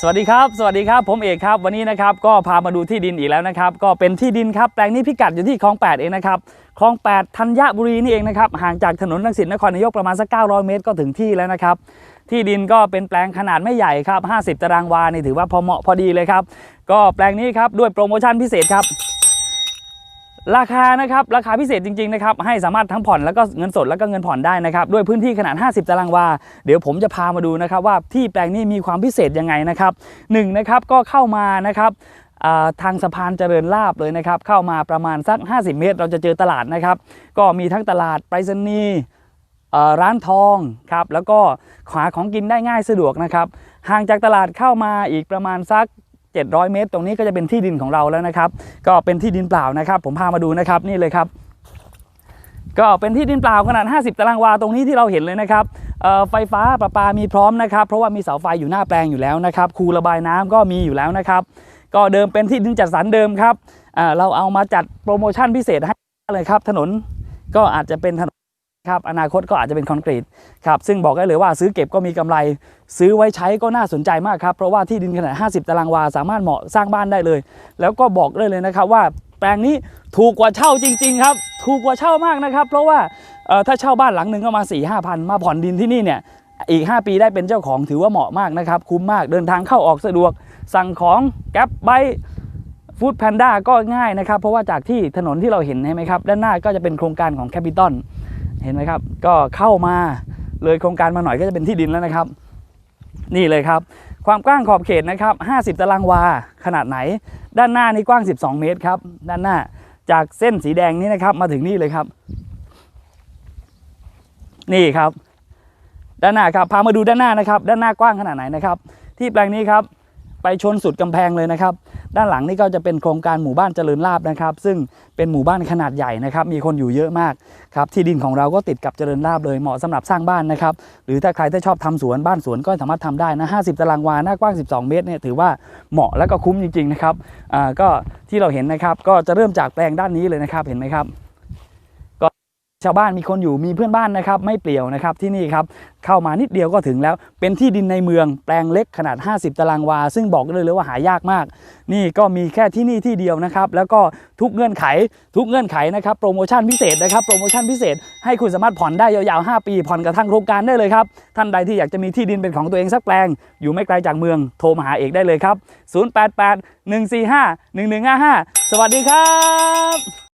สวัสดีครับสวัสดีครับผมเอกครับวันนี้นะครับก็พามาดูที่ดินอีกแล้วนะครับก็เป็นที่ดินครับแปลงนี้พิกัดอยู่ที่คลอง8เองนะครับคลอง8ธัญบุรีนี่เองนะครับห่างจากถนนรังสิตนครนายกประมาณสัก900 เมตรก็ถึงที่แล้วนะครับที่ดินก็เป็นแปลงขนาดไม่ใหญ่ครับ 50 ตารางวานี่ถือว่าพอเหมาะพอดีเลยครับก็แปลงนี้ครับด้วยโปรโมชั่นพิเศษครับ ราคานะครับราคาพิเศษจริงๆนะครับให้สามารถทั้งผ่อนแล้วก็เงินสดแล้วก็เงินผ่อนได้นะครับด้วยพื้นที่ขนาด 50 ตารางวา เดี๋ยวผมจะพามาดูนะครับว่าที่แปลงนี้มีความพิเศษยังไงนะครับหนึ่งนะครับก็เข้ามานะครับทางสะพานเจริญลาบเลยนะครับ เข้ามาประมาณสัก 50 เมตร เราจะเจอตลาดนะครับ ก็มีทั้งตลาดไปรษณีย์เอ่ร้านทองครับแล้วก็หาของกินได้ง่ายสะดวกนะครับห่างจากตลาดเข้ามาอีกประมาณสัก 700 เมตร ตรงนี้ก็จะเป็นที่ดินของเราแล้วนะครับ ก็เป็นที่ดินเปล่านะครับ ผมพามาดูนะครับนี่เลยครับก็เป็นที่ดินเปล่าขนาด 50 ตารางวาตรงนี้ที่เราเห็นเลยนะครับไฟฟ้าประปามีพร้อมนะครับ เพราะว่ามีเสาไฟอยู่หน้าแปลงอยู่แล้วนะครับคูระบายน้ำก็มีอยู่แล้วนะครับ ก็เดิมเป็นที่ดินจัดสรรเดิมครับเราเอามาจัดโปรโมชั่นพิเศษให้เลยครับ ถนนก็อาจจะเป็นถนน ครับอนาคตก็อาจจะเป็นคอนกรีตครับซึ่งบอกได้เลยว่าซื้อเก็บก็มีกำไร ซื้อไว้ใช้ก็น่าสนใจมากครับ เพราะว่าที่ดินขนาด 50 ตารางวา สามารถเหมาะสร้างบ้านได้เลย แล้วก็บอกได้เลยนะครับว่าแปลงนี้ถูกกว่าเช่าจริง ๆ ครับ ถูกกว่าเช่ามากนะครับ เพราะว่าถ้าเช่าบ้านหลังหนึ่งก็มา4 5 0 0พันมาผ่อนดินที่นี่เนี่ยอีก 5 ปีได้เป็นเจ้าของถือว่าเหมาะมากนะครับ คุ้มมากเดินทางเข้าออกสะดวก สั่งของแก๊ปไบฟู้ดแพนด้าก็ง่ายนะครับ เพราะว่าจากที่ถนนที่เราเห็นใช่ไหมครับ ด้านหน้าก็จะเป็นโครงการของแคปิตอล เห็นไหมครับ ก็เข้ามาเลยโครงการมาหน่อยก็จะเป็นที่ดินแล้วนะครับ นี่เลยครับ ความกว้างขอบเขตนะครับ 50 ตารางวา ขนาดไหน ด้านหน้านี่กว้าง 12 เมตรครับ ด้านหน้าจากเส้นสีแดงนี้นะครับ มาถึงนี่เลยครับ นี่ครับ ด้านหน้าครับ พามาดูด้านหน้านะครับ ด้านหน้ากว้างขนาดไหนนะครับ ที่แปลงนี้ครับ ไปชนสุดกำแพงเลยนะครับ ด้านหลังนี่ก็จะเป็นโครงการหมู่บ้านเจริญลาบนะครับ ซึ่งเป็นหมู่บ้านขนาดใหญ่นะครับ มีคนอยู่เยอะมากครับที่ดินของเราก็ติดกับเจริญลาบเลยเหมาะสำหรับสร้างบ้านนะครับ หรือถ้าใครที่ชอบทำสวนบ้านสวนก็สามารถทำได้นะ50 ตารางวาหน้ากว้าง 12 เมตรเนี่ยถือว่าเหมาะและก็คุ้มจริงๆนะครับอ่าก็ที่เราเห็นนะครับก็จะเริ่มจากแปลงด้านนี้เลยนะครับเห็นไหมครับ ชาวบ้านมีคนอยู่มีเพื่อนบ้านนะครับไม่เปลี่ยวนะครับที่นี่ครับเข้ามานิดเดียวก็ถึงแล้ว เป็นที่ดินในเมืองแปลงเล็กขนาด 50 ตารางวา ซึ่งบอกได้เลยว่าหายากมาก นี่ก็มีแค่ที่นี่ที่เดียวนะครับแล้วก็ทุกเงื่อนไขทุกเงื่อนไขนะครับโปรโมชั่นพิเศษนะครับโปรโมชั่นพิเศษ ให้คุณสามารถผ่อนได้ยาวๆ 5 ปี ผ่อนกับทางโครงการได้เลยครับท่านใดที่อยากจะมีที่ดินเป็นของตัวเองสักแปลง อยู่ไม่ไกลจากเมืองโทรมาหาเอกได้เลยครับ088 145 1155 สวัสดีครับ